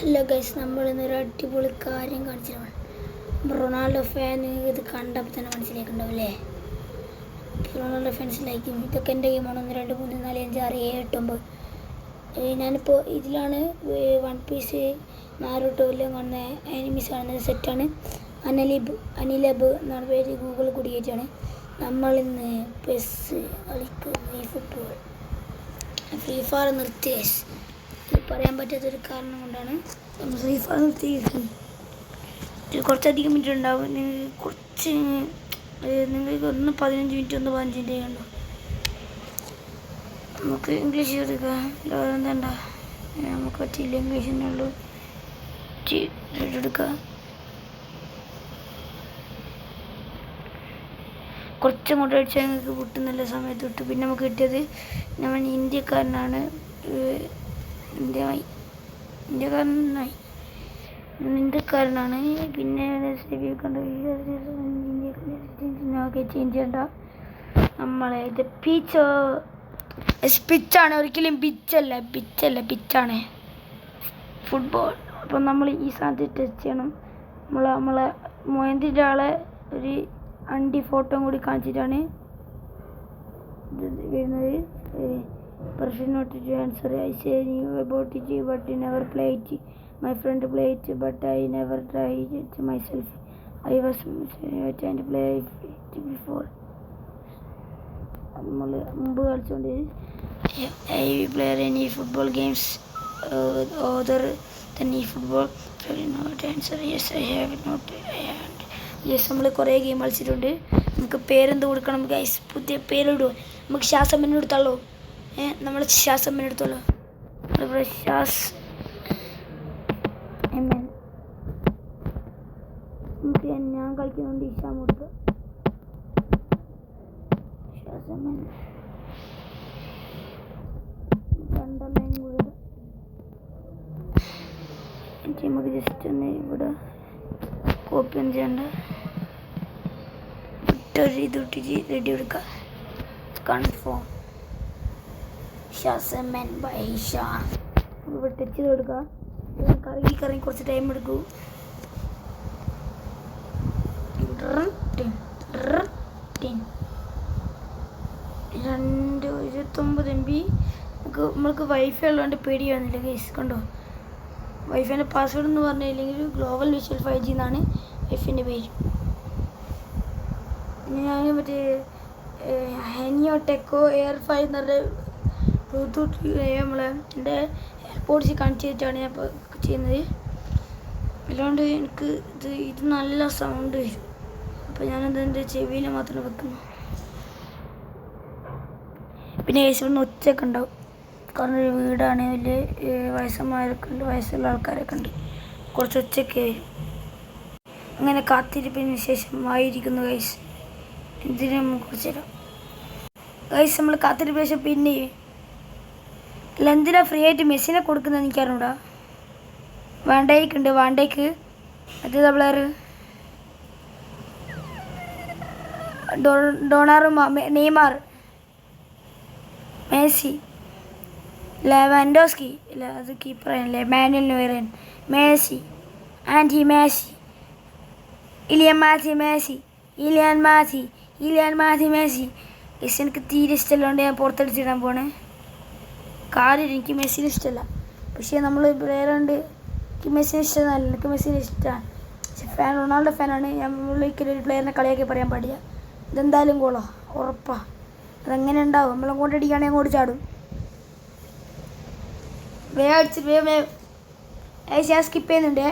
Hello guys നമ്മൾ ഇന്നൊരു അടിപൊളി കാര്യം കാണിച്ചിട്ടാണ് റൊണാൾഡോ ഫാൻ ഇത് കണ്ടപ്പോൾ തന്നെ മനസ്സിലാക്കുണ്ടാവും അല്ലേ? റൊണാൾഡോ ഫാൻസ് ലൈക്കും ഇതൊക്കെ എന്റെ ഗെയിമാണ് ഒന്ന് രണ്ട് മൂന്ന് നാല് അഞ്ച് ആറ് ഏഴ് എട്ട് ഞാനിപ്പോൾ ഇതിലാണ് വൺ പീസ് നാരോട്ടോയിലും കാണുന്ന എനിമീസ് കാണുന്ന സെറ്റാണ് അനലിബ് അനിലബ് എന്നാണ് പേര്. ഗൂഗിൾ കുടിയേറ്റാണ്. നമ്മളിന്ന് പെസ് കളിക്കുന്ന ഫുട്ബോൾ ഫ്രീ ഫയർ നിർത്തി പറയാൻ പറ്റാത്തൊരു കാരണം കൊണ്ടാണ് നമ്മൾ കുറച്ചധികം മിനിറ്റ് ഉണ്ടാവും. നിങ്ങൾക്ക് കുറച്ച് നിങ്ങൾക്ക് ഒന്ന് പതിനഞ്ച് മിനിറ്റ് ഒന്ന് പതിനഞ്ച് മിനിറ്റ് കണ്ടോ നമുക്ക് ഇംഗ്ലീഷ് എടുക്കാം. എന്താണ്ട നമുക്ക് പറ്റിയില്ല ഇംഗ്ലീഷ് തന്നെ ഉള്ളൂ. എടുക്കുക കുറച്ച് കുറച്ചങ്ങോട്ട് അടിച്ചാൽ ഞങ്ങൾക്ക് കിട്ടുന്നില്ല സമയത്ത് കിട്ടും. പിന്നെ നമുക്ക് കിട്ടിയത് നമ്മൾ ഇന്ത്യക്കാരനാണ് ഏഹ് ഇന്ത്യമായി എന്റെ കാരണം പിന്നെ സെവി കണ്ട്? ഇന്ത്യയ്ക്ക് ചേഞ്ച് ചെയ്യണ്ട. നമ്മളെ ഇത് പിച്ചോ പിച്ചാണ് ഒരിക്കലും പിച്ചല്ല പിച്ചല്ല പിച്ചാണ് ഫുട്ബോൾ അപ്പം നമ്മൾ ഈ സാധ്യത ടച്ച് ചെയ്യണം. നമ്മൾ നമ്മളെ മോയന്തിന്റെ ആളെ ഒരു അണ്ടി ഫോട്ടോ കൂടി കാണിച്ചിട്ടാണ് ഇത് വരുന്നത്. Person not to answer. I say you about it but I never play my friend play it but I never tried it myself. I was and play it before. നമ്മൾ മുമ്പ് കളിച്ചുകൊണ്ട് I we player any football games other ഈ football not answer yes I have not I yes നമ്മൾ കുറേ game കളിച്ചിട്ടുണ്ട്. നമുക്ക് പേരെന്ത് കൊടുക്കണം guys പുതിയ പേരിടുമോ നമുക്ക് ശ്വാസം എടുത്താലോ ഏ നമ്മൾ ശ്വാസം എടുത്തോളൂ. നമ്മുടെ ശ്വാസ് നമുക്ക് ഞാൻ കളിക്കുന്നുണ്ട് ഇഷാം കൊടുക്കുക ശ്വാസമ്മൻ രണ്ടെണ്ണം കൂടെ. നമുക്ക് ജസ്റ്റ് ഒന്ന് ഇവിടെ കോപ്പി ഒന്നും ചെയ്യണ്ട. ഇട്ടൊരു ഇത് റെഡി എടുക്കുക കൺഫേം ഷാസമൻ കൊടുക്കുക കറങ്ങി കറങ്ങി കുറച്ച് ടൈം എടുക്കൂ. രണ്ട് ഇരുപത്തൊമ്പത് എം ബി നമുക്ക് നമ്മൾക്ക് വൈഫൈ ഉള്ളതുകൊണ്ട് പേടി വന്നില്ല കേസ് കണ്ടോ? വൈഫൈന്റെ പാസ്വേഡ് എന്ന് പറഞ്ഞില്ലെങ്കിൽ ഗ്ലോബൽ വിഷ്വൽ ഫൈവ് ജി എന്നാണ് വൈഫിന്റെ പേര്. ഞാൻ മറ്റേ ഹെനിയോ ടെക്കോ എയർ ഫൈവ് എന്ന് പറഞ്ഞ ബ്ലൂടൂത്ത് നമ്മളെ എന്റെ എയർപോഡ്സ് കണക്ട് ചെയ്തിട്ടാണ് ഞാൻ ഇപ്പോൾ ചെയ്യുന്നത്. അല്ലാണ്ട് എനിക്ക് ഇത് ഇത് നല്ല സൗണ്ട് വരും. അപ്പോൾ ഞാനത് എന്റെ ചെവിയിൽ മാത്രം വെക്കുന്നു. പിന്നെ കേസ് ഒന്ന് ഒച്ചയൊക്കെ ഉണ്ടാവും. കാരണം ഒരു വീടാണ് വലിയ വയസ്സന്മാരൊക്കെ ഉണ്ട് വയസ്സുള്ള ആൾക്കാരൊക്കെ ഉണ്ട്. കുറച്ച് ഒച്ചയൊക്കെ അങ്ങനെ കാത്തിരിപ്പിന് ശേഷം ആയിരിക്കുന്നു ഗൈസ് എന്തിനും നമുക്ക് കുറച്ച് തരാം ഗൈസ് നമ്മൾ കാത്തിരിപ്പിന് ശേഷം പിന്നെ എന്തിനാ ഫ്രീ ആയിട്ട് മെസ്സിനെ കൊടുക്കുന്നത് എനിക്കറിഞ്ഞൂടാ. വാണ്ടേക്ക്. ഉണ്ട് വാണ്ടേക്ക് മറ്റേ player Donnarumma Neymar Messi Lewandowski ഇല്ല അത് കീപ്പറല്ലേ മാനുവൽ നോയറൻ മേസി ആന്റി മേസി ഇലിയൻ മാസി മേസി ഇലിയൻ മാസി ഇലിയൻ മാസി മേസി എനിക്ക് തീരെ ഇഷ്ടമല്ലാണ്ട് ഞാൻ പുറത്തടിച്ചിടാൻ പോണേ. കാര്യം എനിക്ക് മെസ്സിനെ ഇഷ്ടമല്ല. പക്ഷേ നമ്മൾ പ്ലെയറുണ്ട് എനിക്ക് മെസ്സിനെ ഇഷ്ടമല്ല. എനിക്ക് മെസ്സിനെ ഇഷ്ടമാണ്. പക്ഷെ ഫാൻ റൊണാൾഡോ ഫാനാണ് ഞാൻ ഒരിക്കലും ഒരു പ്ലെയറിനെ കളിയാക്കി പറയാൻ പാടില്ല. ഇതെന്തായാലും ഗോളോ. ഉറപ്പാ. അതെങ്ങനെ ഉണ്ടാവും? നമ്മളെ കൊണ്ടടിക്കുകയാണെങ്കിൽ അങ്ങോട്ട് ചാടും. വേഗം അടിച്ച് ഏച്ചി ഞാൻ സ്കിപ്പ് ചെയ്യുന്നുണ്ടേ.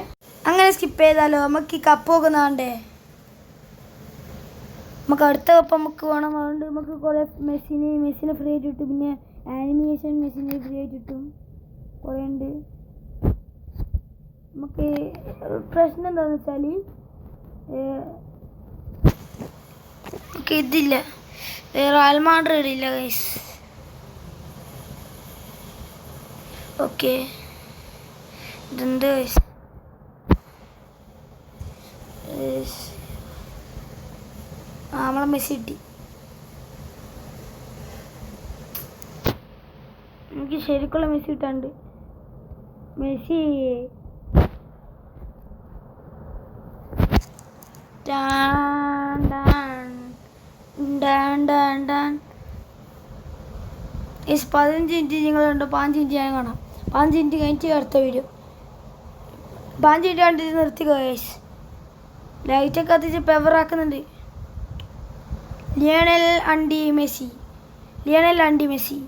അങ്ങനെ സ്കിപ്പ് ചെയ്താലോ? നമുക്ക് ഈ കപ്പ് നോക്കുന്നതാണ്ടേ നമുക്ക് അടുത്ത കപ്പ് നമുക്ക് വേണം. അതുകൊണ്ട് നമുക്ക് കുറേ മെസ്സിന് മെസ്സിനെ ഫ്രീ ആയിട്ട് പിന്നെ ആനിമേഷൻ മെഷീനിൽ ആയിട്ട് കിട്ടും കുറേ ഉണ്ട്. നമുക്ക് പ്രശ്നം എന്താണെന്ന് വെച്ചാൽ നമുക്ക് ഇതില്ല. വേറെ ആൽമാൻഡ്ര ഇല്ല ഗൈസ് ഓക്കെ ഇതെന്ത് ഗൈസ് നമ്മളെ മെസ്സി കിട്ടി. എനിക്ക് ശരിക്കുള്ള മെസ്സി കിട്ടാണ്ട്. മെസ്സി. പതിനഞ്ച് ഇഞ്ച് നിങ്ങളുണ്ട്. പതിനഞ്ച് ഇഞ്ച് ഞാൻ കാണാം. പതിനഞ്ച് ഇഞ്ച് കഴിഞ്ഞിട്ട് അടുത്ത വീഡിയോ പതിനഞ്ച് ഇഞ്ച് കണ്ട് കണ്ടിട്ട് നിർത്തിക്കോ ഗൈസ് ലൈറ്റൊക്കെ കത്തിച്ച് പെവറാക്കുന്നുണ്ട് Lionel Andres Messi. Lionel Andres Messi.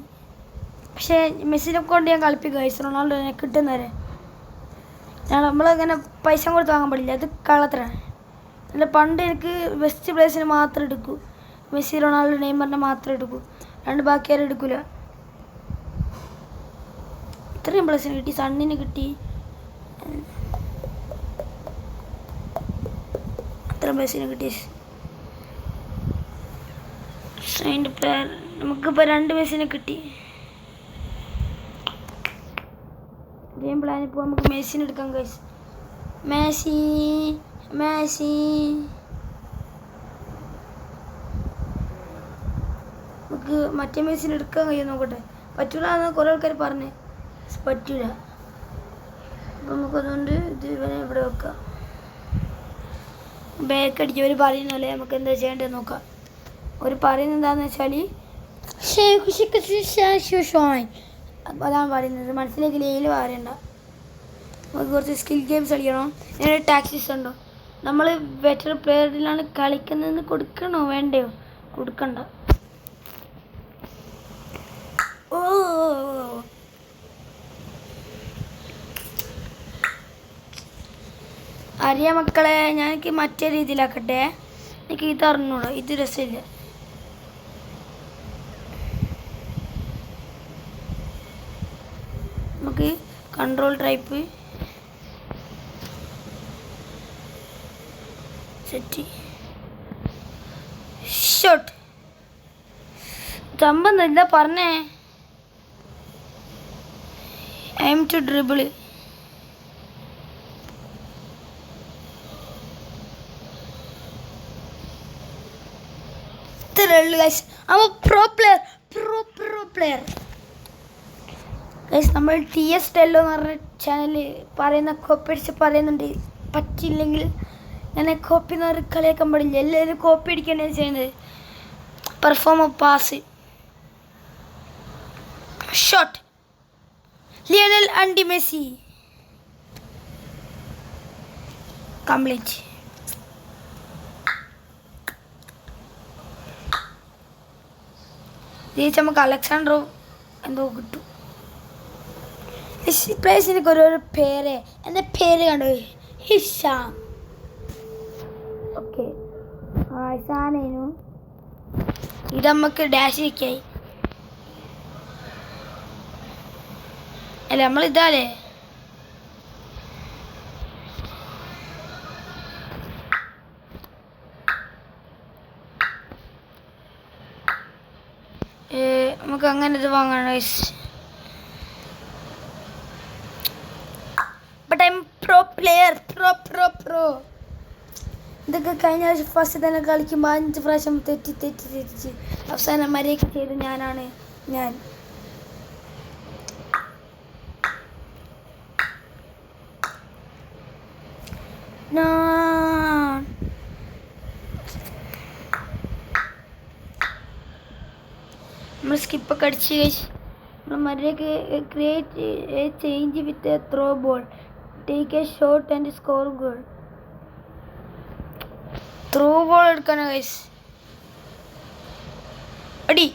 പക്ഷേ മെസ്സിനെ കൊണ്ട് ഞാൻ കളിപ്പിക്കുക ഗൈസ് റൊണാൾഡോനെ കിട്ടുന്നവരെ. ഞാൻ നമ്മളിങ്ങനെ പൈസ കൊടുത്ത് വാങ്ങാൻ പാടില്ല. അത് കള്ളത്തരാണ് അല്ല പണ്ട് എനിക്ക് ബെസ്റ്റ് പ്ലേസിന് മാത്രം എടുക്കൂ. മെസ്സി റൊണാൾഡോ നെയ്മറിനെ മാത്രം എടുക്കൂ. രണ്ട് ബാക്കി ആരും എടുക്കൂല. ഇത്രയും പ്ലേസിന് കിട്ടി. സണ്ണിന് കിട്ടി. ഇത്രയും പ്ലേസിന് കിട്ടി. അതിന്റെ പേർ നമുക്കിപ്പോൾ രണ്ട് പ്ലേസിനെ കിട്ടി. ഗെയിം പ്ലാൻ ഇപ്പോൾ നമുക്ക് മെസ്സിനെ എടുക്കാം ഗൈസ് മെസ്സി മെസ്സി. നമുക്ക് മറ്റേ മെസ്സിനെ എടുക്കാൻ കഴിയും നോക്കട്ടെ. പറ്റൂല എന്ന് കുറേ ആൾക്കാർ പറഞ്ഞ്. പറ്റൂല. അപ്പം നമുക്കതുകൊണ്ട് ഇത് ഇവനെ ഇവിടെ വെക്കാം. ബാക്ക് അടിച്ച് ഒരു പറയുന്ന പോലെ നമുക്ക് എന്താ ചെയ്യേണ്ടത് നോക്കാം. ഒരു പറയുന്നത് എന്താണെന്ന് വെച്ചാൽ അതാണ് പറയുന്നത്. മനസ്സിലേക്ക് ലേയിൽ പറയണ്ട നമുക്ക് കുറച്ച് സ്കിൽ ഗെയിംസ് കളിക്കണം. ഞാൻ ടാക്സിസ് ഉണ്ടോ? നമ്മൾ ബെറ്റർ പ്ലെയറിലാണ് കളിക്കുന്നതെന്ന് കൊടുക്കണോ? വേണ്ടയോ? കൊടുക്കണ്ട. ഓ അറിയാം മക്കളെ ഞാൻ മറ്റേ രീതിയിലാക്കട്ടെ. എനിക്ക് ഇത് അറിഞ്ഞോളൂ ഇത് രസമില്ല നമുക്ക് കൺട്രോൾ ടൈപ്പ്. സെറ്റ് ഷോട്ട് ചമ്പം എന്താ പറഞ്ഞേ? എം ടു ഡ്രിബിൾ ഇത്രേ ഉള്ളൂ ഗൈസ് അവ pro player pro pro player നമ്മൾ ടി എസ് ടെല്ലോ എന്ന് പറഞ്ഞ ചാനൽ പറയുന്ന കോപ്പി അടിച്ച് പറയുന്നുണ്ട്. പറ്റില്ലെങ്കിൽ അങ്ങനെ കോപ്പി എന്ന് പറഞ്ഞ കളിയാക്കാൻ പാടില്ല. എല്ലാവരും കോപ്പി അടിക്കുകയാണ് ചെയ്യുന്നത്. Proforma pass shot Lionel Andres Messi complete ജയിച്ച് നമുക്ക് അലക്സാണ്ടറോ എന്തോ കിട്ടും. പ്ലേസിനൊക്കെ ഓരോരോ പേര്. എന്റെ പേര് കണ്ടോ? ഹിഷാം. ഓക്കെ സാനേനു ഇത് നമുക്ക് ഡാഷ് ഇരിക്കായി അല്ല നമ്മൾ ഇതാലേ. നമുക്ക് അങ്ങനെ ഇത് വാങ്ങണം guys. But I am pro player pro pro pro ഇതൊക്കെ കഴിഞ്ഞ പ്രാവശ്യം ഫസ്റ്റ് തന്നെ കളിക്കുമ്പോൾ അഞ്ച് പ്രാവശ്യം തെറ്റി തെറ്റി തെറ്റിച്ച് അവസാനം മര്യാദ ചെയ്ത് ഞാനാണ് ഞാൻ. ഞാൻ. നമ്മൾ സ്കിപ്പൊക്കെ അടിച്ച് കഴിച്ച് നമ്മൾ മര്യാദയ്ക്ക് create change with throw ball take a shot and score goal through ball എടുക്കാനാ guys അടി.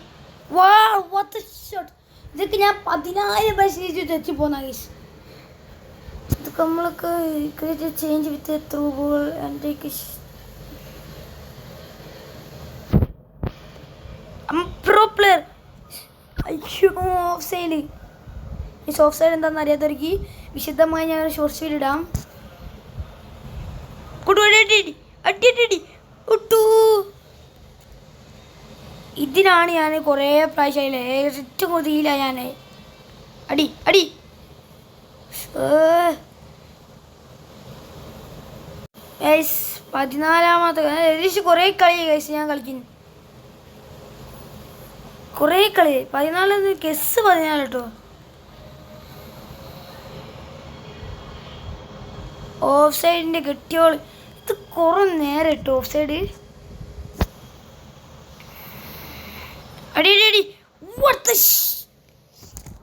വാ വാട്ട് ഷോട്ട് ഇതൊക്കെ ഞാൻ പതിനായിരം പ്രാവശ്യം തെറ്റി പോന്ന ഗൈസ് ഇതൊക്കെ നമ്മളൊക്കെ create change with through ball and take pro player അയ്യോ ഓഫ് സൈഡ് ഈ ഓഫ് സൈഡ് എന്താണെന്ന് അറിയാത്തവർക്ക് വിശദമായി ഞാൻ ഷോർട്ട് വീഡിയോ ഇടാം. ഇതിനാണ് ഞാൻ കുറേ പ്രാവശ്യമായില്ലേ ഏറ്റവും കൊതിയില്ല ഞാൻ അടി അടി. ഗൈസ് പതിനാലാമത്തെ ഏകദേശം കുറേ കളി ഗൈസ് ഞാൻ കളിക്കുന്നു. കുറേ കളി പതിനാല് കെസ് പതിനാല് കേട്ടോ. ഓഫ് സൈഡിന്റെ കിട്ടിയോൾ ഇത് കുറെ നേരം ഇട്ടു ഓഫ് സൈഡ് അടി അടി.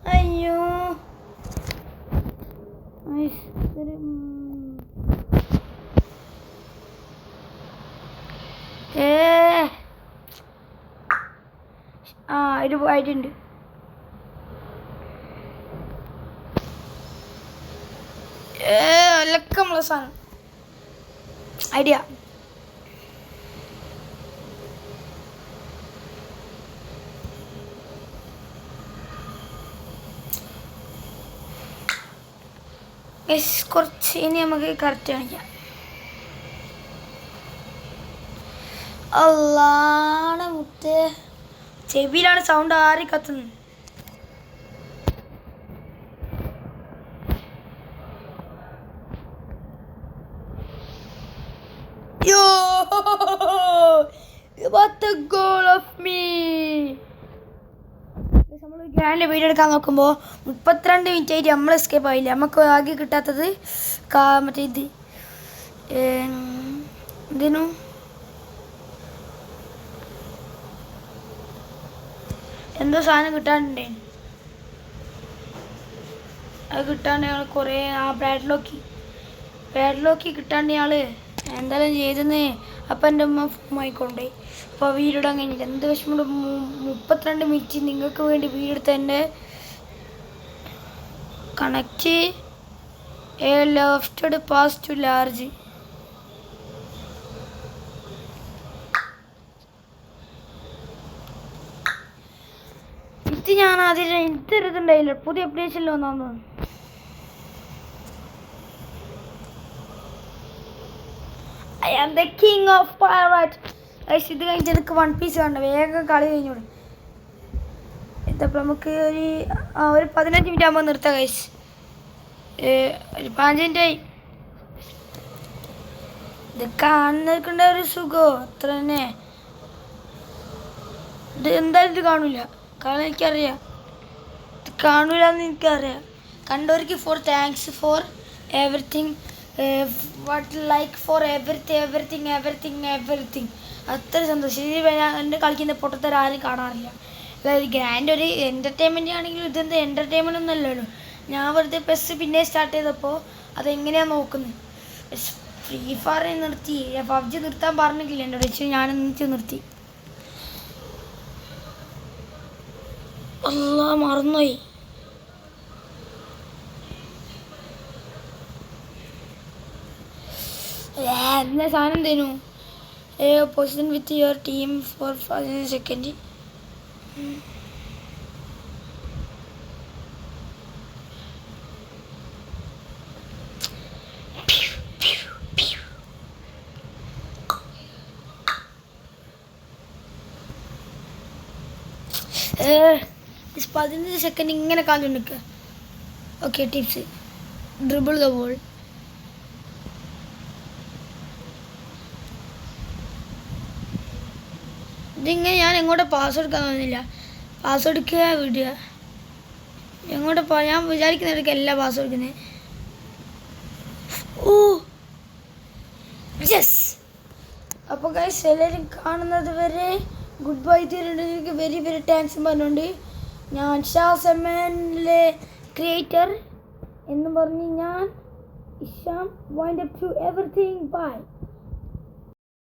അയ്യോ. ഏ. ആ ഇത് പോയിട്ടുണ്ട് ഏ. അലക്കമുള്ള സാധനം. ഐഡിയ. കുറച്ച് ഇനി നമുക്ക് കറക്റ്റ് കാണിക്കാം. അല്ലാണ് മുത്തേ. ചെവിയിലാണ് സൗണ്ട് ആറി കത്തുന്നത്. The goal of me! നമ്മൾ ഗ്രാൻഡ് വീഡിയോ എടുക്കാൻ നോക്കുമ്പോൾ മുപ്പത്തിരണ്ട് മിനിറ്റ് ആയിട്ട് നമ്മൾ എസ്കേപ്പ് ആയില്ല? നമുക്ക് ആകെ കിട്ടാത്തത് കാ മറ്റേ ഇത്. എന്തേനു? എന്തോ സാധനം കിട്ടാണ്ടേ അത് കിട്ടാണ്ട് ഞങ്ങൾ കുറേ ആ ബ്രാഡ്ലോക്കി ബ്രാഡ്ലോക്കി കിട്ടാണ്ട് ഞങ്ങൾ എന്തായാലും ചെയ്തെന്ന് അപ്പം എന്റെ ഉമ്മ ഫോം ആയിക്കൊണ്ടേ അപ്പോൾ വീടിടാൻ കഴിഞ്ഞില്ല എന്ത് വിഷമം മുപ്പത്തിരണ്ട് മിനിറ്റ് നിങ്ങൾക്ക് വേണ്ടി വീടെടുത്ത് എന്റെ connect a lofted pass to large ഇത് ഞാൻ ആദ്യം ഇതൊരിതുണ്ടായില്ല പുതിയ അപ്ഡേഷനിൽ വന്നു I am the king of guys ഇത് കഴിഞ്ഞിട്ട് എനിക്ക് വൺ പീസ് വേണ്ട വേഗം കളി കഴിഞ്ഞോളൂ ഇതപ്പോൾ നമുക്ക് ഒരു ഒരു പതിനഞ്ച് മിനിറ്റ് ആകുമ്പോൾ നിർത്താം കൈസ് ഒരു പതിനഞ്ച് മിനിറ്റ് ആയി. ഇത് കാണുന്നവർക്കുണ്ട ഒരു സുഖമോ അത്ര തന്നെ. ഇത് എന്തായാലും ഇത് കാണൂല. കാരണം എനിക്കറിയാം. ഇത് കാണൂല എന്ന് എനിക്കറിയാം. കണ്ടവർക്ക് for thanks for everything what like for everything everything everything everything അത്ര സന്തോഷം. ഇത് എന്റെ കളിക്കുന്ന പൊട്ടത്തരം ആരും കാണാറില്ല. അതായത് ഗ്രാൻഡ് ഒരു എന്റർടൈൻമെന്റ് ആണെങ്കിലും ഇതെന്ത് എന്റർടൈൻമെന്റ് ഒന്നല്ലല്ലോ ഞാൻ വെറുതെ പെസ് പിന്നെ സ്റ്റാർട്ട് ചെയ്തപ്പോൾ അതെങ്ങനെയാണ് നോക്കുന്നത് ഫ്രീ ഫയർ നിർത്തി. പബ്ജി നിർത്താൻ പറഞ്ഞിട്ടില്ല എന്റെ വെച്ച് ഞാൻ എന്നിട്ട് നിർത്തി. അല്ല മറന്നുപോയി. എന്നാ സാധനം തരൂ a position with your team four five second പതിനഞ്ച് സെക്കൻഡ് ഇങ്ങനെ കാണിച്ചു നിൽക്കുക okay tips dribble the ball ഇതിങ്ങനെ ഞാൻ എങ്ങോട്ട് പാസ് എടുക്കാൻ തോന്നുന്നില്ല പാസ് എടുക്കുക വിടുക. എങ്ങോട്ട് പോ ഞാൻ വിചാരിക്കുന്നിടയ്ക്ക് എല്ലാ പാസ് എടുക്കുന്നത് ഓ യെസ് അപ്പോൾ ഗൈസ് എല്ലാവരും കാണുന്നത് വരെ ഗുഡ് ബൈ തീരുണ്ടെങ്കിൽ വെരി വെരി താങ്ക്സ് പറഞ്ഞുകൊണ്ട് ഞാൻ ഷാസമ്മനിലെ ക്രിയേറ്റർ എന്ന് പറഞ്ഞ് ഞാൻ Isham wind up to everything bye